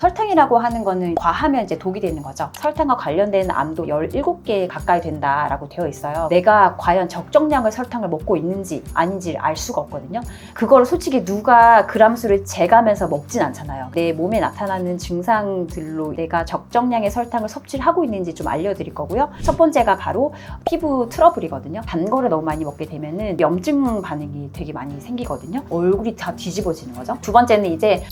설탕이라고 하는 거는 과하면 이제 독이 되는 거죠. 설탕과 관련된 암도 17개 가까이 된다라고 되어 있어요. 내가 과연 적정량의 설탕을 먹고 있는지 아닌지를 알 수가 없거든요. 그걸 솔직히 누가 그람수를 재가면서 먹진 않잖아요. 내 몸에 나타나는 증상들로 내가 적정량의 설탕을 섭취를 하고 있는지 좀 알려드릴 거고요. 첫 번째가 바로 피부 트러블이거든요. 단 거를 너무 많이 먹게 되면은 염증 반응이 되게 많이 생기거든요. 얼굴이 다 뒤집어지는 거죠. 두 번째는 이제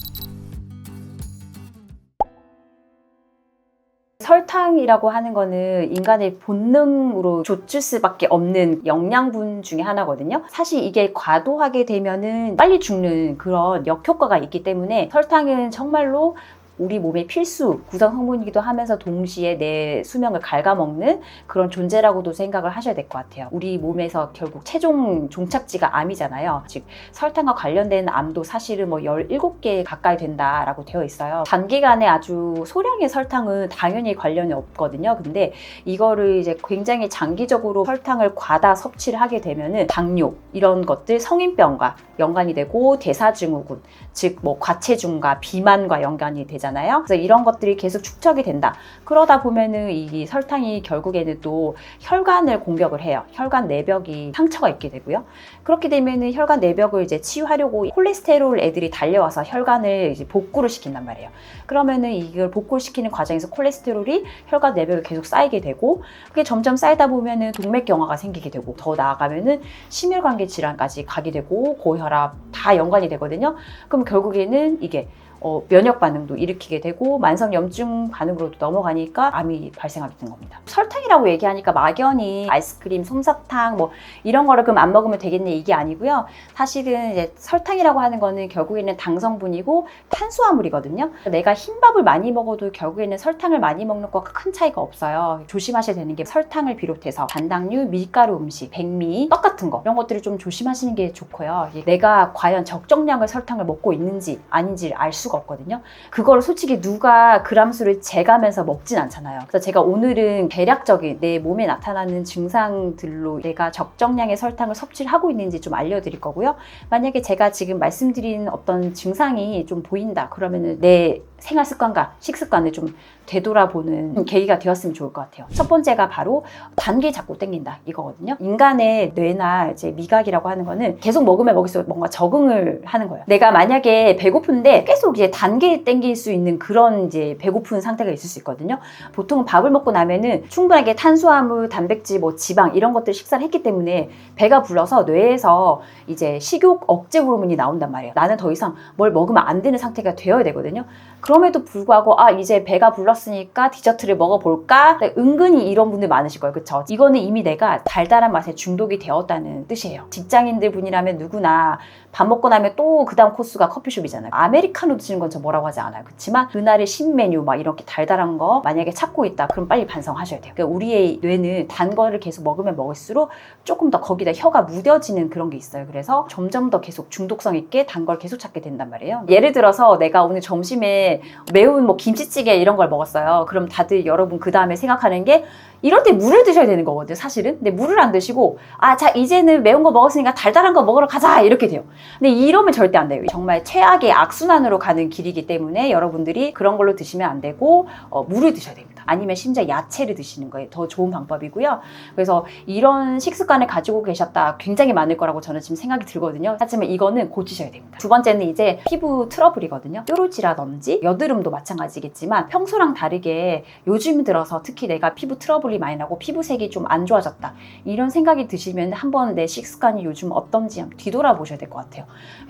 설탕이라고 하는 거는 인간의 본능으로 좇을 수밖에 없는 영양분 중에 하나거든요. 사실 이게 과도하게 되면은 빨리 죽는 그런 역효과가 있기 때문에 설탕은 정말로 우리 몸의 필수 구성 성분이기도 하면서 동시에 내 수명을 갉아먹는 그런 존재라고도 생각을 하셔야 될 것 같아요. 우리 몸에서 결국 최종 종착지가 암이잖아요. 즉 설탕과 관련된 암도 사실은 뭐 17개 가까이 된다라고 되어 있어요. 단기간에 아주 소량의 설탕은 당연히 관련이 없거든요. 근데 이거를 이제 굉장히 장기적으로 설탕을 과다 섭취를 하게 되면은 당뇨 이런 것들 성인병과 연관이 되고 대사증후군 즉 뭐 과체중과 비만과 연관이 되잖아요. 그래서 이런 것들이 계속 축적이 된다. 그러다 보면은 이 설탕이 결국에는 또 혈관을 공격을 해요. 혈관 내벽이 상처가 있게 되고요. 그렇게 되면은 혈관 내벽을 이제 치유하려고 콜레스테롤 애들이 달려와서 혈관을 이제 복구를 시킨단 말이에요. 그러면은 이걸 복구를 시키는 과정에서 콜레스테롤이 혈관 내벽에 계속 쌓이게 되고 그게 점점 쌓이다 보면은 동맥경화가 생기게 되고 더 나아가면은 심혈관계 질환까지 가게 되고 고혈압 다 연관이 되거든요. 그럼 결국에는 이게 어, 면역 반응도 일으키게 되고 만성 염증 반응으로도 넘어가니까 암이 발생하게 된 겁니다. 설탕이라고 얘기하니까 막연히 아이스크림, 솜사탕 뭐 이런 거를 그럼 안 먹으면 되겠네 이게 아니고요. 사실은 이제 설탕이라고 하는 거는 결국에는 당 성분이고 탄수화물이거든요. 내가 흰밥을 많이 먹어도 결국에는 설탕을 많이 먹는 것과 큰 차이가 없어요. 조심하셔야 되는 게 설탕을 비롯해서 단당류, 밀가루 음식, 백미, 떡 같은 거 이런 것들을 좀 조심하시는 게 좋고요. 내가 과연 적정량의 설탕을 먹고 있는지 아닌지를 알 수가 없거든요. 그걸 솔직히 누가 그람수를 재가면서 먹진 않잖아요. 그래서 제가 오늘은 대략적인 내 몸에 나타나는 증상들로 내가 적정량의 설탕을 섭취를 하고 있는지 좀 알려드릴 거고요. 만약에 제가 지금 말씀드린 어떤 증상이 좀 보인다 그러면은 내 생활 습관과 식습관을 좀 되돌아보는 계기가 되었으면 좋을 것 같아요. 첫 번째가 바로 단게 자꾸 땡긴다 이거거든요. 인간의 뇌나 이제 미각이라고 하는 거는 계속 먹으면 먹을수록 뭔가 적응을 하는 거예요. 내가 만약에 배고픈데 계속 이제 단게 땡길 수 있는 그런 이제 배고픈 상태가 있을 수 있거든요. 보통 밥을 먹고 나면은 충분하게 탄수화물, 단백질, 뭐 지방 이런 것들 식사를 했기 때문에 배가 불러서 뇌에서 이제 식욕 억제 호르몬이 나온단 말이에요. 나는 더 이상 뭘 먹으면 안 되는 상태가 되어야 되거든요. 그럼에도 불구하고 아 이제 배가 불렀으니까 디저트를 먹어볼까? 근데 은근히 이런 분들 많으실 거예요. 그쵸? 이거는 이미 내가 달달한 맛에 중독이 되었다는 뜻이에요. 직장인들 분이라면 누구나 밥 먹고 나면 또 그 다음 코스가 커피숍이잖아요. 아메리카노 드시는 건 저 뭐라고 하지 않아요. 그렇지만 그날의 신메뉴 막 이렇게 달달한 거 만약에 찾고 있다. 그럼 빨리 반성하셔야 돼요. 그러니까 우리의 뇌는 단 거를 계속 먹으면 먹을수록 조금 더 거기다 혀가 무뎌지는 그런 게 있어요. 그래서 점점 더 계속 중독성 있게 단 걸 계속 찾게 된단 말이에요. 예를 들어서 내가 오늘 점심에 매운 뭐 김치찌개 이런 걸 먹었어요. 그럼 다들 여러분 그 다음에 생각하는 게 이럴 때 물을 드셔야 되는 거거든요, 사실은. 근데 물을 안 드시고, 아, 자, 이제는 매운 거 먹었으니까 달달한 거 먹으러 가자! 이렇게 돼요. 근데 이러면 절대 안 돼요. 정말 최악의 악순환으로 가는 길이기 때문에 여러분들이 그런 걸로 드시면 안 되고, 어, 물을 드셔야 됩니다. 아니면 심지어 야채를 드시는 거에 더 좋은 방법이고요. 그래서 이런 식습관을 가지고 계셨다 굉장히 많을 거라고 저는 지금 생각이 들거든요. 하지만 이거는 고치셔야 됩니다. 두 번째는 이제 피부 트러블이거든요. 뾰루지라든지 여드름도 마찬가지겠지만 평소랑 다르게 요즘 들어서 특히 내가 피부 트러블이 많이 나고 피부색이 좀 안 좋아졌다. 이런 생각이 드시면 한번 내 식습관이 요즘 어떤지 뒤돌아보셔야 될 것 같아요.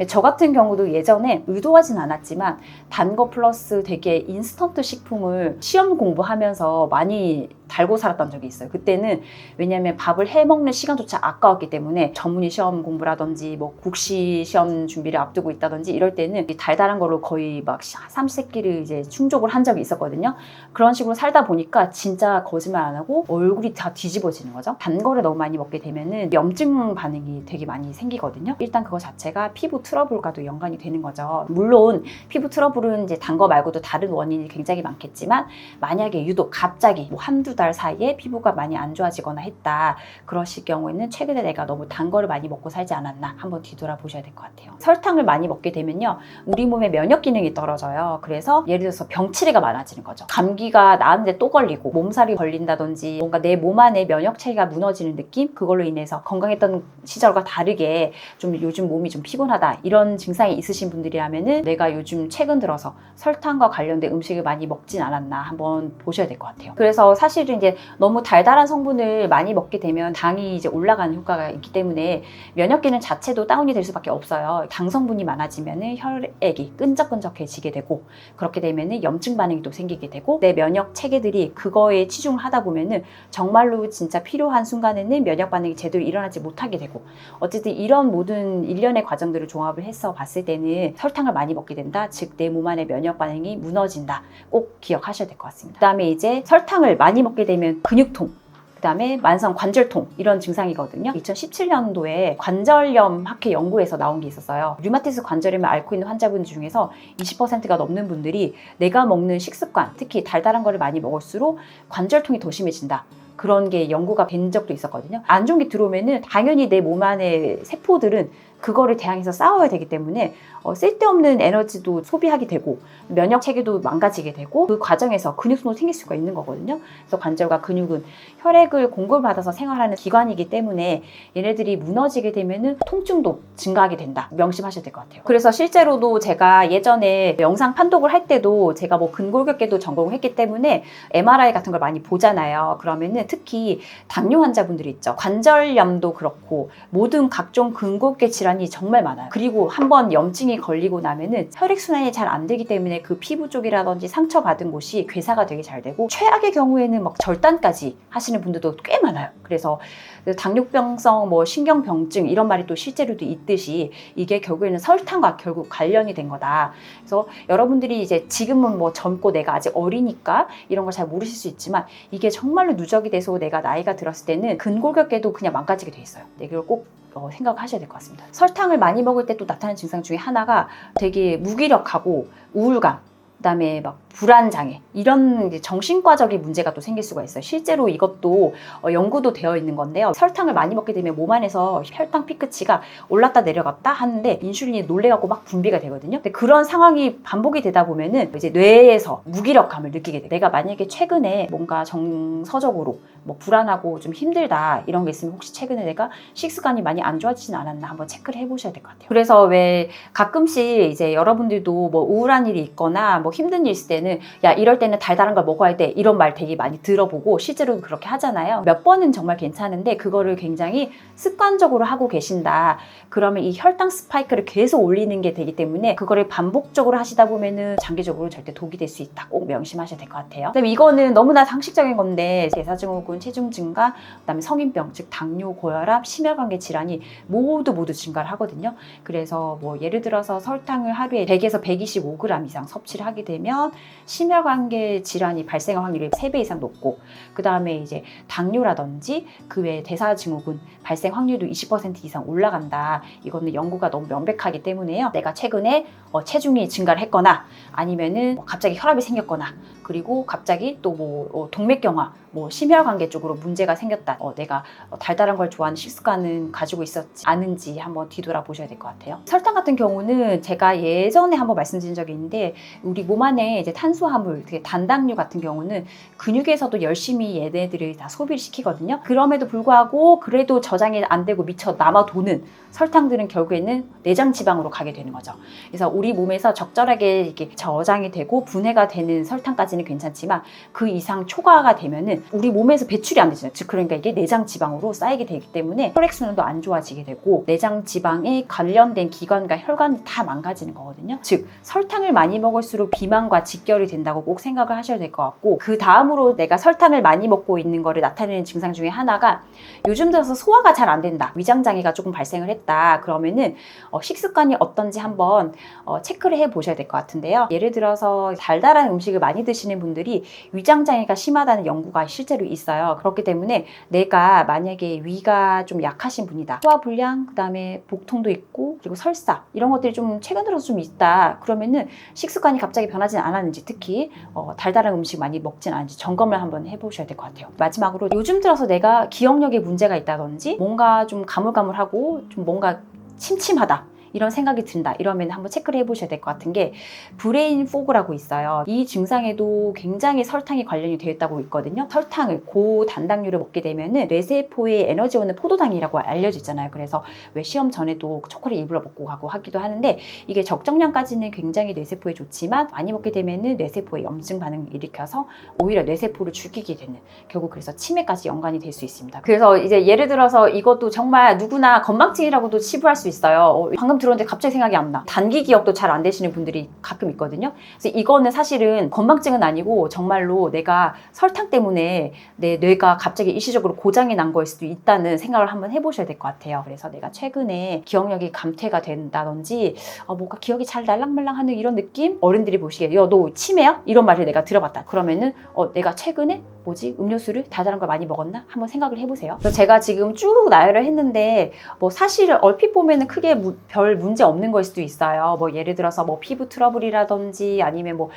저 같은 경우도 예전에 의도하진 않았지만 단 거 플러스 되게 인스턴트 식품을 시험 공부하면서 많이 달고 살았던 적이 있어요. 그때는 왜냐하면 밥을 해 먹는 시간조차 아까웠기 때문에 전문의 시험 공부라든지 뭐 국시 시험 준비를 앞두고 있다든지 이럴 때는 이 달달한 걸로 거의 막 삼시세끼를 이제 충족을 한 적이 있었거든요. 그런 식으로 살다 보니까 진짜 거짓말 안 하고 얼굴이 다 뒤집어지는 거죠. 단 거를 너무 많이 먹게 되면은 염증 반응이 되게 많이 생기거든요. 일단 그거 자체가 피부 트러블과도 연관이 되는 거죠. 물론 피부 트러블은 이제 단 거 말고도 다른 원인이 굉장히 많겠지만 만약에 유독 갑자기 뭐 한두 달 사이에 피부가 많이 안 좋아지거나 했다. 그러실 경우에는 최근에 내가 너무 단 거를 많이 먹고 살지 않았나 한번 뒤돌아보셔야 될 것 같아요. 설탕을 많이 먹게 되면요. 우리 몸의 면역 기능이 떨어져요. 그래서 예를 들어서 병치레가 많아지는 거죠. 감기가 나았는데 또 걸리고 몸살이 걸린다든지 뭔가 내 몸 안에 면역 체계가 무너지는 느낌? 그걸로 인해서 건강했던 시절과 다르게 좀 요즘 몸이 좀 피곤하다 이런 증상이 있으신 분들이라면은 내가 요즘 최근 들어서 설탕과 관련된 음식을 많이 먹진 않았나 한번 보셔야 될 것 같아요. 그래서 사실은 이제 너무 달달한 성분을 많이 먹게 되면 당이 이제 올라가는 효과가 있기 때문에 면역 기능 자체도 다운이 될 수밖에 없어요. 당 성분이 많아지면은 혈액이 끈적끈적해지게 되고 그렇게 되면은 염증 반응이 또 생기게 되고 내 면역 체계들이 그거에 치중을 하다 보면 은 정말로 진짜 필요한 순간에는 면역 반응이 제대로 일어나지 못하게 되고 어쨌든 이런 모든 일련의 과정들을 종합을 해서 봤을 때는 설탕을 많이 먹게 된다. 즉 내 몸 안의 면역 반응이 무너진다. 꼭 기억하셔야 될 것 같습니다. 그다음에 이제 설탕을 많이 먹게 되면 근육통 그다음에 만성 관절통 이런 증상이거든요. 2017년도에 관절염 학회 연구에서 나온 게 있었어요. 류마티스 관절염을 앓고 있는 환자분 중에서 20%가 넘는 분들이 내가 먹는 식습관, 특히 달달한 거를 많이 먹을수록 관절통이 더 심해진다. 그런 게 연구가 된 적도 있었거든요. 안 좋은 게 들어오면은 당연히 내 몸 안의 세포들은 그거를 대항해서 싸워야 되기 때문에 어, 쓸데없는 에너지도 소비하게 되고 면역 체계도 망가지게 되고 그 과정에서 근육통도 생길 수가 있는 거거든요. 그래서 관절과 근육은 혈액을 공급받아서 생활하는 기관이기 때문에 얘네들이 무너지게 되면은 통증도 증가하게 된다. 명심하셔야 될 것 같아요. 그래서 실제로도 제가 예전에 영상 판독을 할 때도 제가 뭐 근골격계도 전공했기 때문에 MRI 같은 걸 많이 보잖아요. 그러면은 특히 당뇨 환자분들이 있죠. 관절염도 그렇고 모든 각종 근골격 질환 이 정말 많아요. 그리고 한번 염증이 걸리고 나면은 혈액 순환이 잘 안 되기 때문에 그 피부 쪽이라든지 상처 받은 곳이 괴사가 되게 잘 되고 최악의 경우에는 막 절단까지 하시는 분들도 꽤 많아요. 그래서 그 당뇨병성 뭐 신경병증 이런 말이 또 실제로도 있듯이 이게 결국에는 설탕과 결국 관련이 된 거다. 그래서 여러분들이 이제 지금은 뭐 젊고 내가 아직 어리니까 이런 걸 잘 모르실 수 있지만 이게 정말로 누적이 돼서 내가 나이가 들었을 때는 근골격계도 그냥 망가지게 돼 있어요. 네, 이걸 꼭 어, 생각하셔야 될 것 같습니다. 설탕을 많이 먹을 때 또 나타나는 증상 중에 하나가 되게 무기력하고 우울감, 그다음에 막 불안 장애 이런 정신과적인 문제가 또 생길 수가 있어요. 실제로 이것도 어, 연구도 되어 있는 건데요. 설탕을 많이 먹게 되면 몸 안에서 혈당 피크치가 올랐다 내려갔다 하는데 인슐린이 놀래갖고 막 분비가 되거든요. 근데 그런 상황이 반복이 되다 보면은 이제 뇌에서 무기력감을 느끼게 돼. 내가 만약에 최근에 뭔가 정서적으로 뭐 불안하고 좀 힘들다 이런 게 있으면 혹시 최근에 내가 식습관이 많이 안 좋아지진 않았나 한번 체크를 해보셔야 될 것 같아요. 그래서 왜 가끔씩 이제 여러분들도 뭐 우울한 일이 있거나 뭐 힘든 일 있을 때는 야 이럴 때는 달달한 걸 먹어야 돼 이런 말 되게 많이 들어보고 실제로 그렇게 하잖아요. 몇 번은 정말 괜찮은데 그거를 굉장히 습관적으로 하고 계신다. 그러면 이 혈당 스파이크를 계속 올리는 게 되기 때문에 그거를 반복적으로 하시다 보면은 장기적으로 절대 독이 될 수 있다. 꼭 명심하셔야 될 것 같아요. 그다음에 이거는 너무나 상식적인 건데 대사증후군, 체중 증가, 그다음에 성인병 즉 당뇨, 고혈압, 심혈관계 질환이 모두 모두 증가를 하거든요. 그래서 뭐 예를 들어서 설탕을 하루에 100에서 125g 이상 섭취를 하게 되면 심혈관계 질환이 발생할 확률이 3배 이상 높고 그 다음에 이제 당뇨라든지 그 외에 대사증후군 발생 확률도 20% 이상 올라간다. 이거는 연구가 너무 명백하기 때문에요. 내가 최근에 어, 체중이 증가를 했거나 아니면은 뭐 갑자기 혈압이 생겼거나 그리고 갑자기 또뭐 동맥경화, 뭐 심혈관계 쪽으로 문제가 생겼다. 어, 내가 어, 달달한 걸 좋아하는 식습관은 가지고 있었지 않은지 한번 뒤돌아 보셔야 될 것 같아요. 설탕 같은 경우는 제가 예전에 한번 말씀드린 적이 있는데 우리 몸 안에 이제 탄수화물, 되게 단당류 같은 경우는 근육에서도 열심히 얘네들을 다 소비를 시키거든요. 그럼에도 불구하고 그래도 저장이 안 되고 미쳐 남아 도는 설탕들은 결국에는 내장 지방으로 가게 되는 거죠. 그래서 우리 몸에서 적절하게 이렇게 저장이 되고 분해가 되는 설탕까지는 괜찮지만 그 이상 초과가 되면은 우리 몸에서 배출이 안 되잖아요. 즉 그러니까 이게 내장 지방으로 쌓이게 되기 때문에 혈액 순환도 안 좋아지게 되고 내장 지방에 관련된 기관과 혈관이 다 망가지는 거거든요. 즉 설탕을 많이 먹을수록 비만과 직결이 된다고 꼭 생각을 하셔야 될 것 같고 그 다음으로 내가 설탕을 많이 먹고 있는 거를 나타내는 증상 중에 하나가 요즘 들어서 소화가 잘 안 된다. 위장 장애가 조금 발생을 했다. 그러면은 어, 식습관이 어떤지 한번 어, 체크를 해 보셔야 될 것 같은데요. 예를 들어서 달달한 음식을 많이 드시는 분들이 위장 장애가 심하다는 연구가 실제로 있어요. 그렇기 때문에 내가 만약에 위가 좀 약하신 분이다. 소화 불량, 그다음에 복통도 있고 그리고 설사 이런 것들이 좀 최근 들어서 좀 있다. 그러면은 식습관이 갑자기 갑자기 변하진 않았는지 특히 어, 달달한 음식 많이 먹진 않은지 점검을 한번 해보셔야 될 것 같아요. 마지막으로 요즘 들어서 내가 기억력에 문제가 있다든지 뭔가 좀 가물가물하고 좀 뭔가 침침하다. 이런 생각이 든다. 이러면 한번 체크를 해보셔야 될 것 같은 게 브레인 포그라고 있어요. 이 증상에도 굉장히 설탕이 관련이 되어 있다고 있거든요. 설탕을 고단당류를 먹게 되면은 뇌세포의 에너지원은 포도당이라고 알려져 있잖아요. 그래서 왜 시험 전에도 초콜릿 일부러 먹고 가고 하기도 하는데 이게 적정량까지는 굉장히 뇌세포에 좋지만 많이 먹게 되면은 뇌세포에 염증 반응을 일으켜서 오히려 뇌세포를 죽이게 되는 결국 그래서 치매까지 연관이 될 수 있습니다. 그래서 이제 예를 들어서 이것도 정말 누구나 건망증이라고도 치부할 수 있어요. 어, 방금 들었는데 갑자기 생각이 안 나. 단기 기억도 잘 안 되시는 분들이 가끔 있거든요. 그래서 이거는 사실은 건망증은 아니고 정말로 내가 설탕 때문에 내 뇌가 갑자기 일시적으로 고장이 난 거일 수도 있다는 생각을 한번 해보셔야 될 것 같아요. 그래서 내가 최근에 기억력이 감퇴가 된다든지 어, 뭔가 기억이 잘 날랑말랑하는 이런 느낌? 어른들이 보시기에 야너 치매야? 이런 말을 내가 들어봤다. 그러면은 어, 내가 최근에 뭐지 음료수를 달달한 걸 많이 먹었나? 한번 생각을 해보세요. 그래서 제가 지금 쭉 나열을 했는데 뭐 사실 얼핏 보면은 크게 무- 별 문제 없는 거일 수도 있어요. 뭐 예를 들어서 뭐 피부 트러블이라든지 아니면 뭐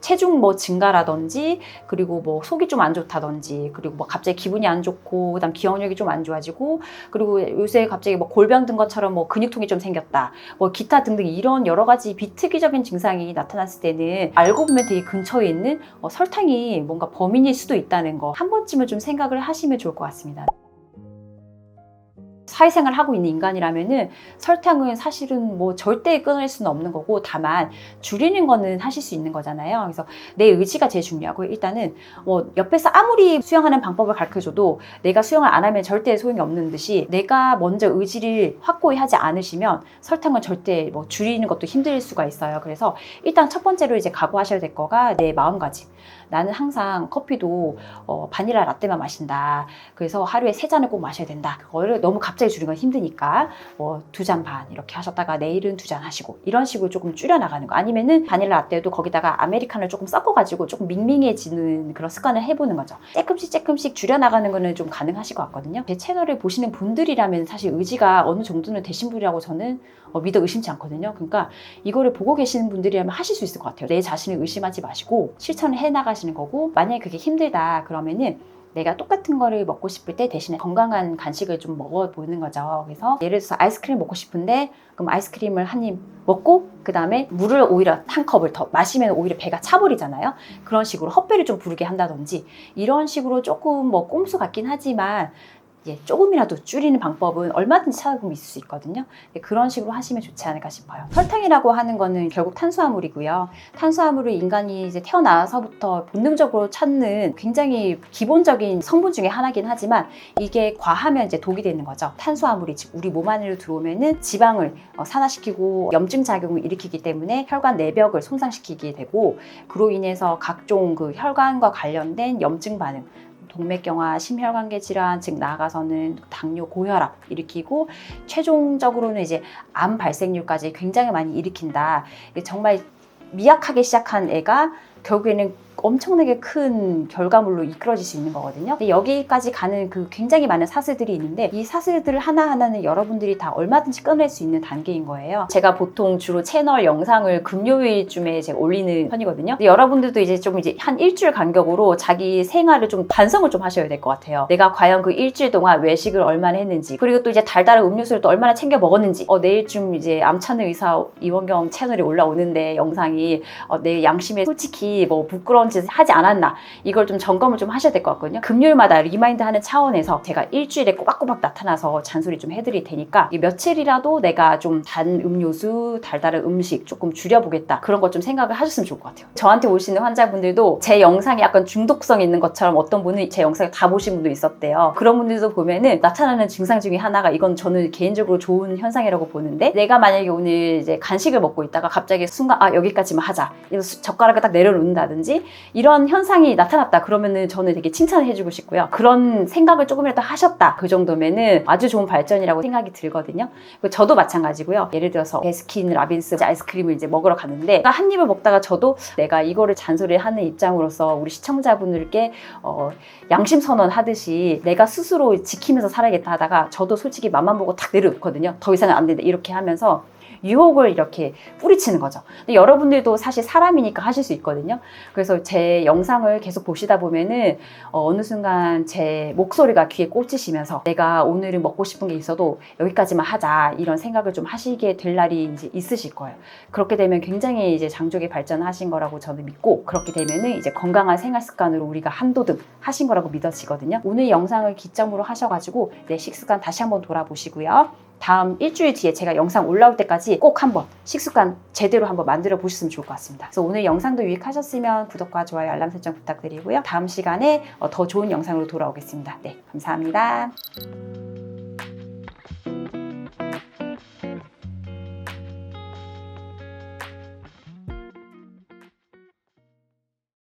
체중 뭐 증가라든지 그리고 뭐 속이 좀 안 좋다든지 그리고 뭐 갑자기 기분이 안 좋고 그다음 기억력이 좀 안 좋아지고 그리고 요새 갑자기 뭐 골병 든 것처럼 뭐 근육통이 좀 생겼다 뭐 기타 등등 이런 여러 가지 비특이적인 증상이 나타났을 때는 알고 보면 되게 근처에 있는 어, 설탕이 뭔가 범인일 수도 있다는 거 한 번쯤은 좀 생각을 하시면 좋을 것 같습니다. 사회생활 하고 있는 인간이라면은 설탕은 사실은 뭐 절대 끊을 수는 없는 거고 다만 줄이는 거는 하실 수 있는 거잖아요. 그래서 내 의지가 제일 중요하고 일단은 뭐 옆에서 아무리 수영하는 방법을 가르쳐줘도 내가 수영을 안 하면 절대 소용이 없는 듯이 내가 먼저 의지를 확고히 하지 않으시면 설탕은 절대 뭐 줄이는 것도 힘들 수가 있어요. 그래서 일단 첫 번째로 이제 각오하셔야 될 거가 내 마음가짐. 나는 항상 커피도 어, 바닐라 라떼만 마신다. 그래서 하루에 세 잔을 꼭 마셔야 된다. 그거를 너무 갑자기 줄이는 건 힘드니까 뭐 두 잔 반 이렇게 하셨다가 내일은 두 잔 하시고 이런 식으로 조금 줄여 나가는 거. 아니면은 바닐라 라떼도 거기다가 아메리카노를 조금 섞어가지고 조금 밍밍해지는 그런 습관을 해보는 거죠. 조금씩 조금씩 줄여 나가는 거는 좀 가능하실 것 같거든요. 제 채널을 보시는 분들이라면 사실 의지가 어느 정도는 되신 분이라고 저는 어, 믿어 의심치 않거든요. 그러니까 이거를 보고 계시는 분들이라면 하실 수 있을 것 같아요. 내 자신을 의심하지 마시고 실천을 해 나가시는 거고 만약에 그게 힘들다 그러면은 내가 똑같은 거를 먹고 싶을 때 대신에 건강한 간식을 좀 먹어보는 거죠. 그래서 예를 들어서 아이스크림 먹고 싶은데 그럼 아이스크림을 한 입 먹고 그 다음에 물을 오히려 한 컵을 더 마시면 오히려 배가 차버리잖아요. 그런 식으로 헛배를 좀 부르게 한다든지 이런 식으로 조금 뭐 꼼수 같긴 하지만 예, 조금이라도 줄이는 방법은 얼마든지 찾아보면 있을 수 있거든요. 예, 그런 식으로 하시면 좋지 않을까 싶어요. 설탕이라고 하는 거는 결국 탄수화물이고요. 탄수화물을 인간이 이제 태어나서부터 본능적으로 찾는 굉장히 기본적인 성분 중에 하나긴 하지만 이게 과하면 이제 독이 되는 거죠. 탄수화물이 즉 우리 몸 안으로 들어오면은 지방을 어, 산화시키고 염증 작용을 일으키기 때문에 혈관 내벽을 손상시키게 되고 그로 인해서 각종 그 혈관과 관련된 염증 반응 동맥경화, 심혈관계 질환, 즉 나아가서는 당뇨, 고혈압 일으키고 최종적으로는 이제 암 발생률까지 굉장히 많이 일으킨다. 정말 미약하게 시작한 애가 결국에는 엄청나게 큰 결과물로 이끌어질 수 있는 거거든요. 여기까지 가는 그 굉장히 많은 사슬들이 있는데 이 사슬들 하나하나는 여러분들이 다 얼마든지 꺼낼 수 있는 단계인 거예요. 제가 보통 주로 채널 영상을 금요일쯤에 제가 올리는 편이거든요. 여러분들도 이제 좀 이제 한 일주일 간격으로 자기 생활을 좀 반성을 좀 하셔야 될 것 같아요. 내가 과연 그 일주일 동안 외식을 얼마나 했는지 그리고 또 이제 달달한 음료수를 또 얼마나 챙겨 먹었는지 어, 내일쯤 이제 암찬의 의사 이원경 채널이 올라오는데 영상이 어, 내 양심에 솔직히 뭐 부끄러운 짓을 하지 않았나 이걸 좀 점검을 좀 하셔야 될 것 같거든요. 금요일마다 리마인드 하는 차원에서 제가 일주일에 꼬박꼬박 나타나서 잔소리 좀 해드릴 테니까 이 며칠이라도 내가 좀 단 음료수, 달달한 음식 조금 줄여보겠다 그런 것 좀 생각을 하셨으면 좋을 것 같아요. 저한테 오시는 환자분들도 제 영상이 약간 중독성 있는 것처럼 어떤 분은 제 영상을 다 보신 분도 있었대요. 그런 분들도 보면은 나타나는 증상 중에 하나가 이건 저는 개인적으로 좋은 현상이라고 보는데 내가 만약에 오늘 이제 간식을 먹고 있다가 갑자기 순간 아 여기까지만 하자 이래서 젓가락을 딱 내려놓는다든지 이런 현상이 나타났다 그러면은 저는 되게 칭찬을 해주고 싶고요. 그런 생각을 조금이라도 하셨다 그 정도면은 아주 좋은 발전이라고 생각이 들거든요. 저도 마찬가지고요. 예를 들어서 베스킨 라빈스 아이스크림을 이제 먹으러 갔는데 한 입을 먹다가 저도 내가 이거를 잔소리를 하는 입장으로서 우리 시청자분들께 어, 양심 선언 하듯이 내가 스스로 지키면서 살아야겠다 하다가 저도 솔직히 맘만 보고 탁 내려놓거든요. 더 이상은 안 된다 이렇게 하면서 유혹을 이렇게 뿌리치는 거죠. 근데 여러분들도 사실 사람이니까 하실 수 있거든요. 그래서 제 영상을 계속 보시다 보면은 어, 느 순간 제 목소리가 귀에 꽂히시면서 내가 오늘은 먹고 싶은 게 있어도 여기까지만 하자 이런 생각을 좀 하시게 될 날이 이제 있으실 거예요. 그렇게 되면 굉장히 이제 장족이 발전하신 거라고 저는 믿고 그렇게 되면은 이제 건강한 생활 습관으로 우리가 한도득 하신 거라고 믿어지거든요. 오늘 영상을 기점으로 하셔가지고 내 식습관 다시 한번 돌아보시고요. 다음 일주일 뒤에 제가 영상 올라올 때까지 꼭 한번 식습관 제대로 한번 만들어 보셨으면 좋을 것 같습니다. 그래서 오늘 영상도 유익하셨으면 구독과 좋아요, 알람 설정 부탁드리고요. 다음 시간에 어, 더 좋은 영상으로 돌아오겠습니다. 네, 감사합니다.